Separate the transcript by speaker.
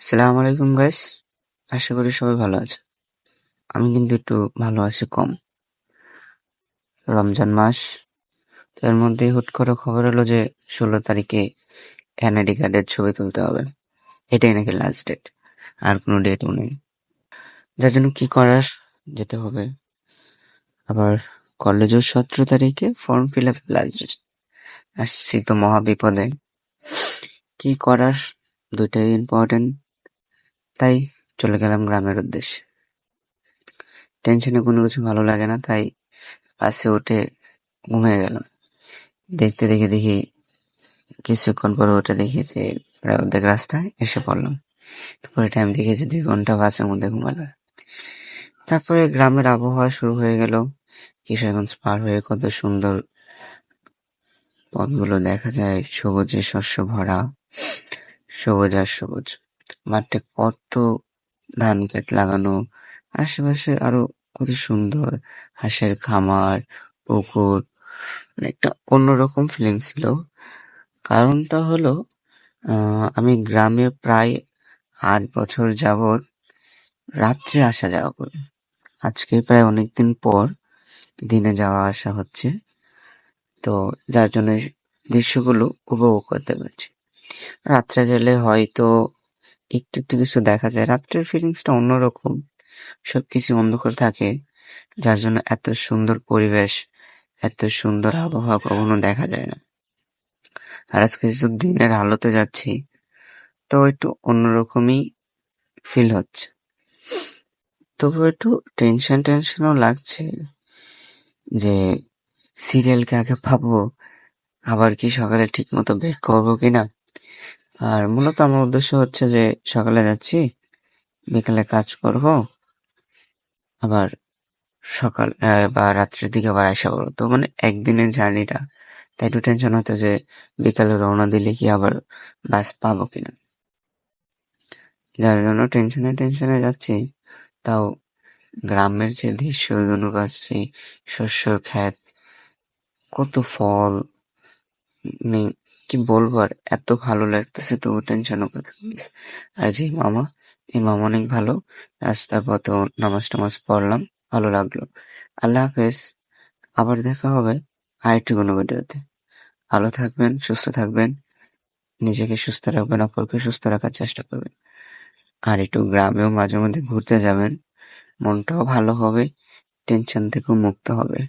Speaker 1: আসসালামু আলাইকুম গাইস আশা করি সবাই ভালো আছে। আমি কিন্তু একটু ভালো আছি, কম। রমজান মাস। তো এর মধ্যে হুট করে খবর হলো যে, ষোলো তারিখে এনআইডি কার্ডের ছবি তুলতে হবে। এটাই নাকি লাস্ট ডেট আর কোনো ডেটও নেই। যার জন্য কি করার, যেতে হবে। আবার কলেজেও সতেরো তারিখে form fill up last date আসছি তো মহাবিপদে। কী করার? দুইটাই ইম্পর্টেন্ট তাই চলে গেলাম গ্রামের উদ্দেশ্যে। টেনশনে কোনো কিছু ভালো লাগে না, তাই বাসে উঠে ঘুমিয়ে গেলাম। দেখতে দেখে দেখি কিছুক্ষণ পরে উঠে দেখি যে অর্ধেক রাস্তায় এসে পড়লাম। তারপরে টাইম দেখেছি দুই ঘণ্টা বাসের মধ্যে ঘুমালাম। তারপরে গ্রামের আবহাওয়া শুরু হয়ে গেল। কিশোরগঞ্জ পার হয়ে কত সুন্দর পথগুলো দেখা যায়। সবুজে শস্য ভরা, সবুজ আর সবুজ। মাঠে কত ধান ক্ষেত লাগানো, আশেপাশে আরও কত সুন্দর হাঁসের খামার, পুকুর মানে একটা অন্যরকম ফিলিং ছিল। কারণটা হলো আমি গ্রামে প্রায় আট বছর যাবৎ রাত্রে আসা যাওয়া করি। আজকে প্রায় অনেকদিন পর দিনে যাওয়া আসা হচ্ছে। তো যার জন্য দৃশ্যগুলো উপভোগ করতে পারছি। রাত্রে গেলে হয়তো একটু একটু কিছু দেখা যায়। রাত্রের ফিলিংসটা অন্যরকম। সবকিছু অন্ধকার থাকে, যার জন্য এত সুন্দর পরিবেশ, এত সুন্দর আবহাওয়া কখনো দেখা যায় না। আর আজকে যেহেতু দিনের আলোতে যাচ্ছি, তো একটু অন্যরকমই ফিল হচ্ছে। তবু একটু টেনশন টেনশনও লাগছে যে সিরিয়ালকে আগে ভাববো, আবার কি সকালে ঠিক মতো বের করব কিনা? আর মূলত আমার উদ্দেশ্য হচ্ছে যে সকালে যাচ্ছি, বিকালে কাজ করব, আবার সকাল বা রাত্রের দিকে আবার আসা পড়ব। তো মানে একদিনের জার্নিটা। তাই একটু টেনশন হচ্ছে যে বিকালে রওনা দিলে কি আবার বাস পাবো কিনা? যার জন্য টেনশনে টেনশনে যাচ্ছি। তাও গ্রামের যে দৃশ্য ধনুকাশ্রী শস্য ক্ষেত, কত ফল মানে কি বলব আর এত ভালো লাগতেছে, তবু টেনশনও আর যে মামা, এই মামা অনেক ভালো। রাস্তার পথে নামাজ টামাজ পড়লাম, ভালো লাগল। আল্লাহ হাফেজ। আবার দেখা হবে আরেকটি কোনো ভিডিওতে। ভালো থাকবেন, সুস্থ থাকবেন। নিজেকে সুস্থ রাখবেন, অপরকে সুস্থ রাখার চেষ্টা করবেন। আর একটু গ্রামেও মাঝে মধ্যে ঘুরতে যাবেন। মনটাও ভালো হবে টেনশন থেকেও মুক্ত হবে।